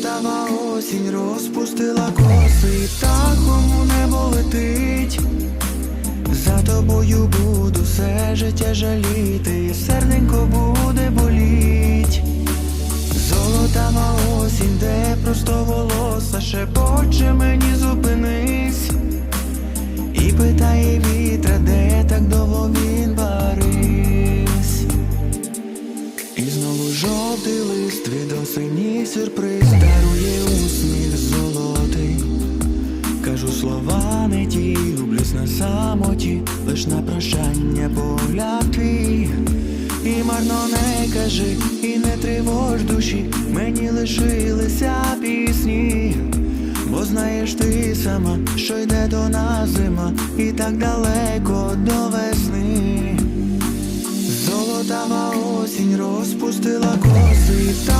Золотава осінь розпустила коси, птахом у небо летить. За тобою буду все життя жаліти, серденько буде боліть. Золотава осінь, де просто волоса шепоче мені зупинись. І питає І знову жовтий лист від осені сюрприз дарує усміх золотий. Кажу слова не ті, люблюсь на самоті, лиш на прощання погляд. І марно не кажи, і не тривож душі, мені лишилися пісні. Бо знаєш ти сама, що йде до нас зима, і так далеко до весни. Золотава осінь розпустила коси, небо